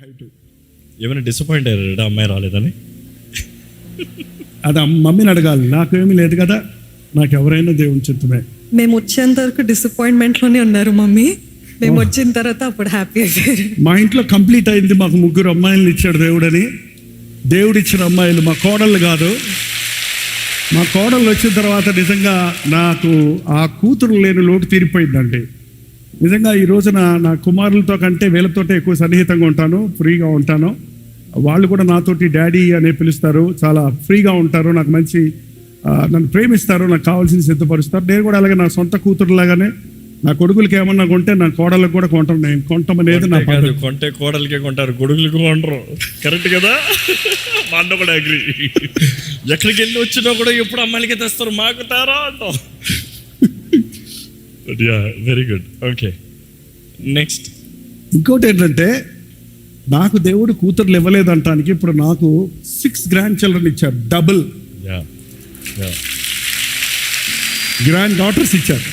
Height ఏమైనా disappoint అయ్యారా? అమ్మాయి రాలేదని? అది మమ్మీని అడగాలి. నాకేమీ లేదు కదా. నాకు ఎవరైనా దేవుని చిత్తమే. మేము వచ్చేంత వరకు డిసప్పాయింట్మెంట్లోనే ఉన్నారు మమ్మీ. మేము వచ్చిన తర్వాత అప్పుడు హ్యాపీ అయిపోయారు మా ఇంట్లో కంప్లీట్ అయింది మాకు ముగ్గురు అమ్మాయిలను ఇచ్చాడు దేవుడని. దేవుడు ఇచ్చిన అమ్మాయిలు మా కోడళ్ళు కాదు. మా కోడళ్ళు వచ్చిన తర్వాత నిజంగా నాకు ఆ కూతురు లేని లోటు తీరిపోయిందండి. నిజంగా ఈ రోజున నా కుమారులతో కంటే వీళ్ళతోటే ఎక్కువ సన్నిహితంగా ఉంటాను ఫ్రీగా ఉంటాను. వాళ్ళు కూడా నాతోటి డాడీ అనే పిలుస్తారు చాలా ఫ్రీగా ఉంటారు నాకు మంచి నన్ను ప్రేమిస్తారు నాకు కావాల్సింది సిద్ధపరుస్తారు. నేను కూడా అలాగే నా సొంత కూతురులాగానే నా కొడుకులకి ఏమన్నా కొంటే నా కోడళ్ళకి కూడా కొంటాను నేను కొంటామనేది నా కొంటే కాదు, కొంటే కోడలికే కొంటారు గొడుగులకి కొంటరు కరెక్ట్ కదా? మా అన్న కూడా అగ్రి ఎక్కడికి వెళ్ళి వచ్చినా కూడా ఎప్పుడు అమ్మాయిలకి తెస్తారు మాకు తారా అంటాం. Yeah very good okay next ఇంకోటి ఏంటంటే నాకు దేవుడు కూతుర్లు ఇవ్వలేదు అంటానికి ఇప్పుడు నాకు సిక్స్ గ్రాండ్ చిల్డ్రన్ ఇచ్చారు. Double yeah yeah granddaughters ఇచ్చారు.